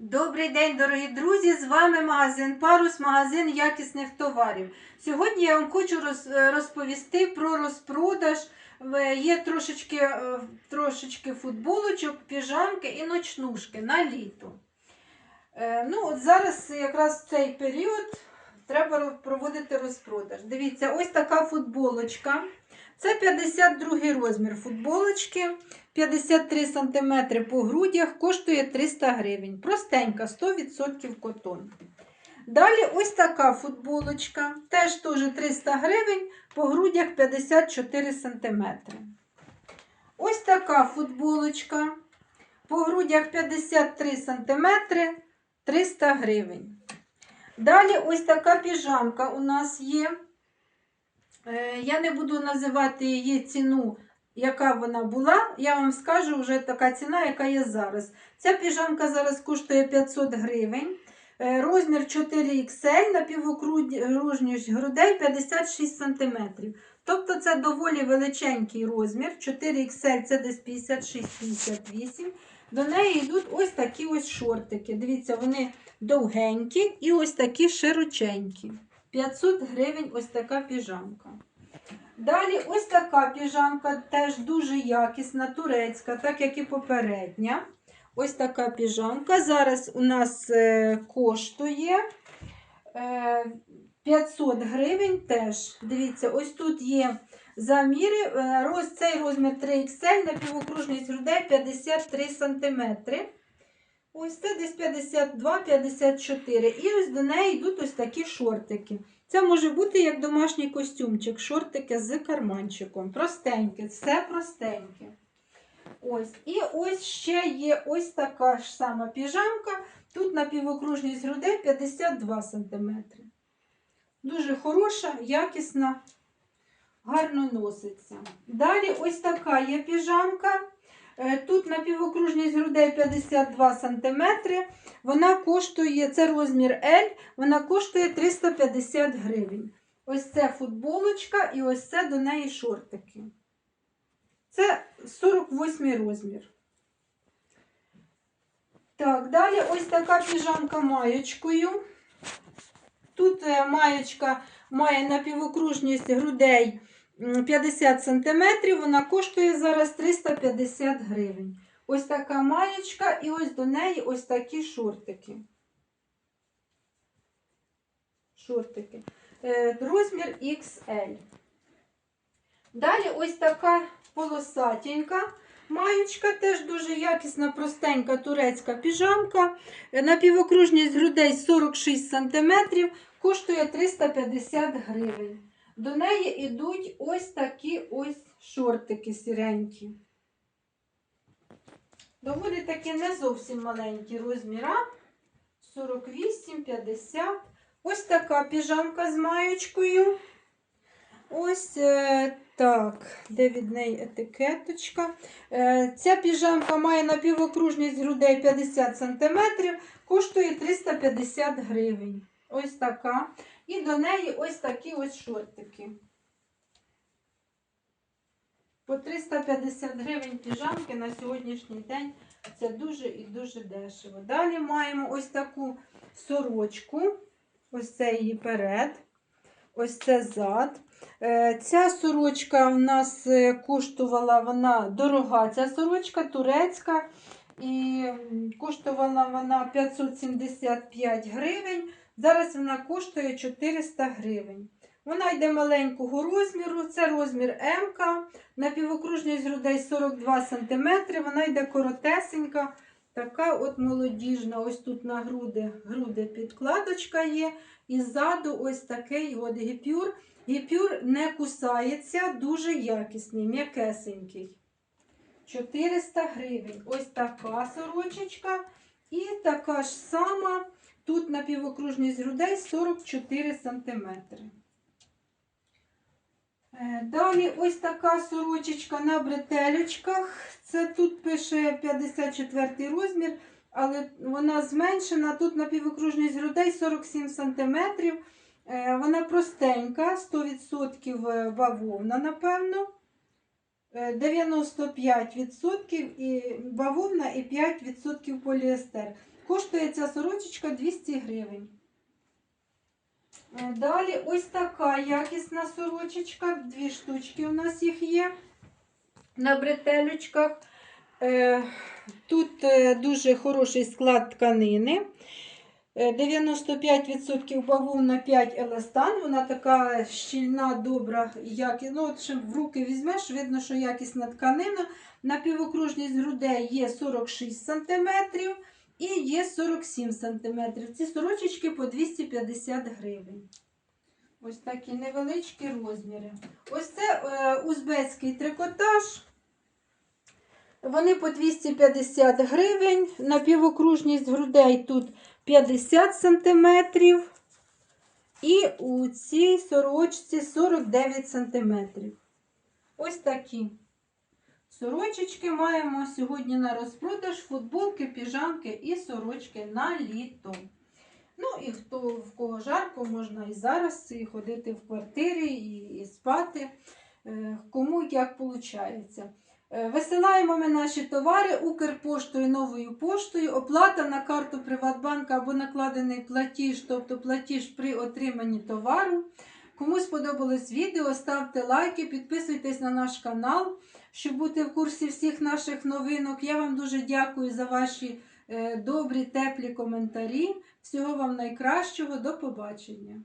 Добрий день, дорогі друзі! З вами магазин Парус, магазин якісних товарів. Сьогодні я вам хочу е, розповісти про розпродаж. Е, Є трошечки, е, трошечки футболочок, піжамки і ночнушки на літо. Ну, от зараз якраз в цей період треба проводити розпродаж. Дивіться, ось така футболочка. Це 52 розмір футболочки. 53 см по грудях коштує 300 гривень. Простенька, 100% котон. Далі ось така футболочка. Теж теж 300 гривень, по грудях 54 см. Ось така футболочка. По грудях 53 см, 300 гривень. Далі ось така піжамка у нас є. Е, Я не буду називати її ціну яка вона була, я вам скажу вже така ціна, яка є зараз. Ця піжамка зараз коштує 500 гривень. Е, Розмір 4XL на півокружність грудей 56 см. Тобто це доволі величенький розмір. 4XL це десь 56-58. До неї йдуть ось такі ось шортики. Дивіться, вони довгенькі і ось такі широченькі. 500 гривень ось така піжамка. Далі ось така піжамка, теж дуже якісна, турецька, так як і попередня. Ось така піжамка. Зараз у нас е, коштує е, 500 гривень теж. Дивіться, ось тут є заміри. Е, роз, цей розмір 3XL на півокружність грудей 53 см. Ось це десь 52-54. І ось до неї йдуть ось такі шортики. Це може бути як домашній костюмчик, шортики з карманчиком. Простеньке, все простеньке. Ось. І ось ще є ось така ж сама піжамка. Тут на півокружність грудей 52 см. Дуже хороша, якісна, гарно носиться. Далі ось така є піжамка. Е, Тут на півокружність грудей 52 см. Вона коштує, це розмір L, вона коштує 350 гривень. Ось це футболочка і ось це до неї шортики. Це 48 розмір. Так, далі ось така піжамка маєчкою. Тут е, маєчка має напівокружність грудей м, 50 см, вона коштує зараз 350 гривень. Ось така маєчка і ось до неї ось такі шортики. Шортики. Е, Розмір XL. Далі ось така полосатенька маєчка, теж дуже якісна, простенька турецька піжамка. Е, На півокружність грудей 46 см, коштує 350 гривень. До неї йдуть ось такі ось шортики сіренькі. Доволі таки не зовсім маленькі розміра. 48, 50. Ось така піжамка з маєчкою. Ось е, так, де від неї етикеточка. Е, ця піжамка має напівокружність грудей 50 см, коштує 350 гривень. Ось така. І до неї ось такі ось шортики. По 350 гривень піжамки на сьогоднішній день це дуже і дуже дешево. Далі маємо ось таку сорочку. Ось це її перед. Ось це зад. Е, Ця сорочка в нас е, коштувала вона дорога. Ця сорочка турецька. І коштувала вона 575 гривень. Зараз вона коштує 400 гривень. Вона йде маленького розміру, це розмір М. На півокружність грудей 42 см. Вона йде коротесенька, така от молодіжна. Ось тут на груди, груди підкладочка є. І ззаду ось такий от гіпюр. Гіпюр не кусається, дуже якісний, м'якесенький. 400 гривень. Ось така сорочечка. І така ж сама. Тут на півокружність грудей 44 см. Е, Далі ось така сорочечка на бретелечках. Це тут пише 54 розмір, але вона зменшена. Тут на півокружність грудей 47 см. Вона простенька, 100% бавовна, напевно. е, 95% і бавовна і 5% поліестер. Коштує ця сорочечка 200 гривень. Е, Далі ось така якісна сорочечка. Дві штучки у нас їх є на бретелючках. Е, Тут е, дуже хороший склад тканини. Е, 95% бавовна 5 еластан. Вона така щільна, добра, якісна. Ну, от, в руки візьмеш, видно, що якісна тканина. Напівокружність грудей є 46 см і є 47 см. Ці сорочечки по 250 гривень. Ось такі невеличкі розміри. Ось це е, узбецький трикотаж. Вони по 250 гривень. Напівокружність грудей тут 50 см. І у цій сорочці 49 см. Ось такі сорочечки маємо сьогодні на розпродаж, футболки, піжамки і сорочки на літо. Ну і хто в кого жарко, можна і зараз і ходити в квартирі, і, і спати, е, кому як виходить. Висилаємо ми наші товари Укрпоштою, новою поштою. Оплата на карту Приватбанка або накладений платіж, тобто платіж при отриманні товару. Кому сподобалось відео, ставте лайки, підписуйтесь на наш канал, щоб бути в курсі всіх наших новинок. Я вам дуже дякую за ваші е, добрі, теплі коментарі. Всього вам найкращого. До побачення!